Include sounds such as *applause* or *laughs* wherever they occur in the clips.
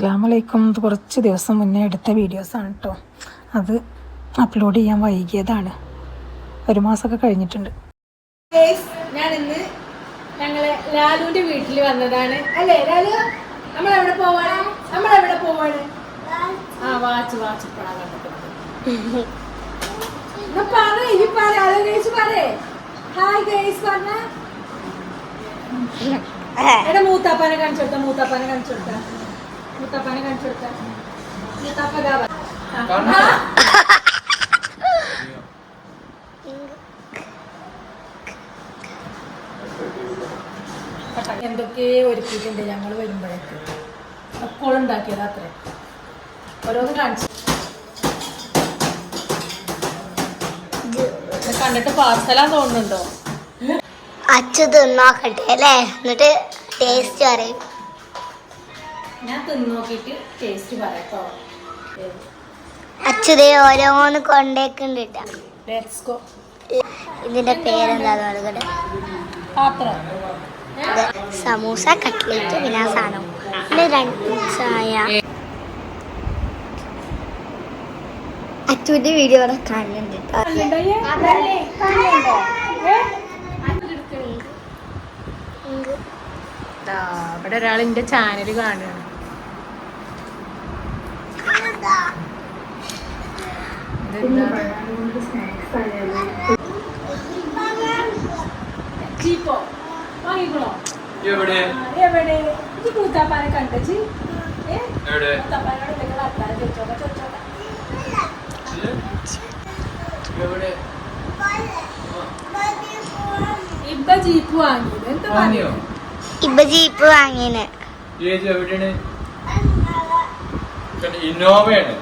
അസ്സാമലൈക്കും ഇത് കുറച്ച് ദിവസം മുന്നേ എടുത്ത വീഡിയോസാണ് കേട്ടോ അത് അപ്ലോഡ് ചെയ്യാൻ വൈകിയതാണ്. ഒരു മാസമൊക്കെ കഴിഞ്ഞിട്ടുണ്ട്. ഞാൻ ഇന്ന് ഞങ്ങൾ ലാലുവിന്റെ വീട്ടിൽ വന്നതാണ്. അല്ലേ ലാലു? നമ്മൾ എവിടെ പോവാണ്? നമ്മൾ എവിടെ പോവാണ്? ആ വാച്ച് വാച്ച് ഇപ്പഴാ കണ്ടിട്ടുണ്ട് എന്നാ പറ ഇനി പറ അത് കഴിച്ച് പറയേ. ഹായ് ഗൈസ് പറഞ്ഞ. *laughs* എടാ മൂത്താപ്പാനെ കാണിച്ചു കൊടുത്ത മൂത്താപ്പാനെ കാണിച്ചു കൊടുത്ത. മൂത്താപ്പാനെ കാണിച്ചു കൊടുത്ത. മൂത്താപ്പ വാ. എന്തൊക്കെ ഒരുക്കിയിട്ടുണ്ട് ഞങ്ങൾ വരുമ്പോഴേക്ക്? അപ്പോൾ ഉണ്ടാക്കിയത് അത്ര. ഓരോന്ന് കാണിച്ചു. കണ്ടിട്ട് പാർസലാ തോന്നുന്നുണ്ടോ? അച്ചു തിന്നോക്കട്ടെ അല്ലേ? എന്നിട്ട് ടേസ്റ്റ് പറയും. ഞാൻ തിന്ന് നോക്കിയിട്ട് ടേസ്റ്റ് പറയട്ടോ. അച്ചു ദേ ഓരോന്ന് കൊണ്ടേക്കുണ്ടിട്ട ലെറ്റ്സ് ഗോ ഇതിന്റെ പേരെന്താ പാത്രം. സമൂസ കട്ട്ലേറ്റ് പിന്നെ സാധനം. പിന്നെ രണ്ട് ചായ. അച്ചുവിന്റെ വീഡിയോ അവിടെ കാണുന്നുണ്ട്. ഇവിടെ ഒരാൾ എന്റെ ചാനൽ കാണുകയാണ് ജീപ്പോ വാങ്ങിക്കണോ എവിടെ എവിടെ ഈ കൂത്താപ്പാനെ കണ്ടു? കൂത്താപ്പാനോട് എന്തെങ്കിലും വർത്താനം ചോദിച്ചോട്ടെ ചോദിച്ചോട്ടെ. ഇപ്പൊ ജീപ്പ് വാങ്ങിയത്. എന്താ പറയുക ഇപ്പൊ ജീപ്പ് വാങ്ങിയത് ഏജ് എവിടെയാണ്? ഇന്നോവയാണ്.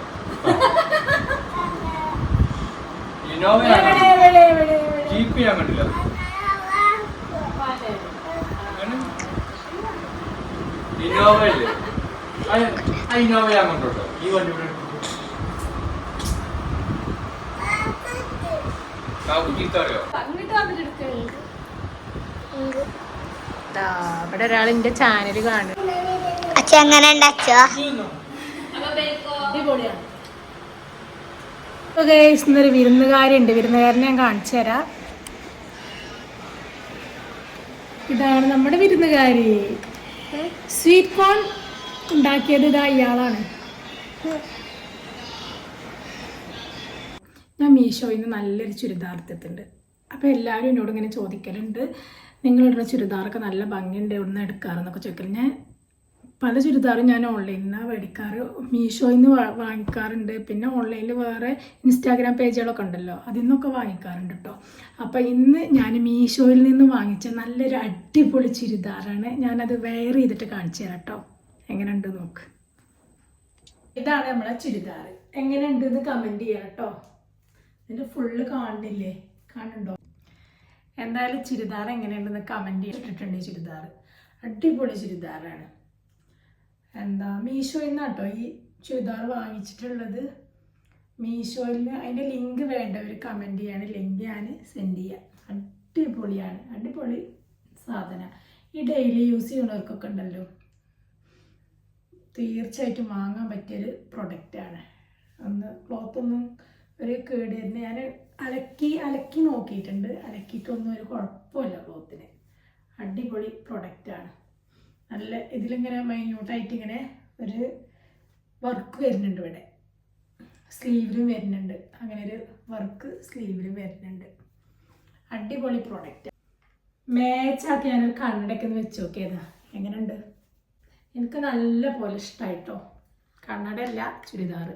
ഇന്നോവയാണ്. ജീപ്പ് വാങ്ങേ. ആണ്? ഇന്നോവ ഇല്ലേ ആ- ഇന്നോവ ഞാൻ കണ്ടോട്ടോ. ഈ വണ്ടി ഇവിടെ ഇവിടെ ഒരാൾ എന്റെ ചാനൽ കാണുക അച്ഛ എങ്ങനെ ഉണ്ട് അച്ഛോ? അടിപൊളിയാണ്. ഗൈസ് ഇന്നൊരു വിരുന്നുകാരുണ്ട് വിരുന്നുകാരനെ ഞാൻ കാണിച്ചു തരാം. ഇതാണ് നമ്മുടെ വിരുന്നുകാരി. സ്വീറ്റ് കോൺ ഉണ്ടാക്കിയത് ഇതാ ഇയാളാണ്. ഞാൻ മീഷോയിൽ നിന്ന് നല്ലൊരു ചുരിദാർ എടുത്തിട്ടുണ്ട്. അപ്പോൾ എല്ലാവരും എന്നോട് ഇങ്ങനെ ചോദിക്കലുണ്ട്. നിങ്ങളിടുന്ന ചുരിദാറൊക്കെ നല്ല ഭംഗിയുണ്ട് എവിടെ എടുക്കാറെന്നൊക്കെ ചോദിക്കൽ ഞാൻ പല ചുരിദാറും ഞാൻ ഓൺലൈനിൽ നിന്നാണ് മേടിക്കാറ്. മീഷോയിൽ നിന്ന് വാങ്ങിക്കാറുണ്ട്. പിന്നെ ഓൺലൈനിൽ വേറെ ഇൻസ്റ്റാഗ്രാം പേജുകളൊക്കെ ഉണ്ടല്ലോ അതിൽ നിന്നൊക്കെ വാങ്ങിക്കാറുണ്ട് കേട്ടോ അപ്പോൾ ഇന്ന് ഞാൻ മീഷോയിൽ നിന്ന് വാങ്ങിച്ച നല്ലൊരു അടിപൊളി ചുരിദാറാണ്. ഞാനത് വെയർ ചെയ്തിട്ട് കാണിച്ചു തരാം കേട്ടോ എങ്ങനെയുണ്ട് നോക്ക്. ഇതാണ് നമ്മളെ ചുരിദാർ എങ്ങനെയുണ്ട് എന്ന് കമന്റ് ചെയ്യാം കേട്ടോ ഇതിന്റെ ഫുള്ള് കാണുന്നില്ലേ? കാണുന്നുണ്ടോ? എന്തായാലും ചുരിദാർ എങ്ങനെയുണ്ടെന്ന് കമന്റ് ചെയ്തിട്ടുണ്ട് ചുരിദാർ അടിപൊളി ചുരിദാറാണ്. എന്താ മീഷോയിൽ നിന്നാണ് കേട്ടോ ഈ ചുരിദാർ വാങ്ങിച്ചിട്ടുള്ളത്. മീഷോയിൽ അതിന്റെ ലിങ്ക് വേണ്ട ഒരു കമന്റ് ചെയ്യാണ്. ലിങ്ക് ഞാൻ സെൻഡ് ചെയ്യാം. അടിപൊളിയാണ്. അടിപൊളി സാധനം. ഈ ഡെയിലി യൂസ് ചെയ്യുന്നവർക്കൊക്കെ ഉണ്ടല്ലോ. തീർച്ചയായിട്ടും വാങ്ങാൻ പറ്റിയൊരു പ്രൊഡക്റ്റാണ് ഒന്ന് ക്ലോത്തൊന്നും ഒരു കേട് വരുന്ന ഞാൻ അലക്കി അലക്കി നോക്കിയിട്ടുണ്ട്. അലക്കിയിട്ടൊന്നും ഒരു കുഴപ്പമില്ല ക്ലോത്തിന് അടിപൊളി പ്രൊഡക്റ്റാണ് നല്ല ഇതിലിങ്ങനെ മൈന്യൂട്ടായിട്ട് ഇങ്ങനെ ഒരു വർക്ക് വരുന്നുണ്ട് ഇവിടെ. സ്ലീവിലും വരുന്നുണ്ട്. അങ്ങനെ ഒരു വർക്ക് സ്ലീവിലും വരുന്നുണ്ട്. അടിപൊളി പ്രോഡക്റ്റ് മാച്ചാക്കി ഞാനൊരു കണ്ണടയ്ക്ക് ഒന്ന് വെച്ച് നോക്കിയതാ എങ്ങനെയുണ്ട്? എനിക്ക് നല്ല പോലെ ഇഷ്ടമായിട്ടോ കണ്ണടയല്ല ചുരിദാർ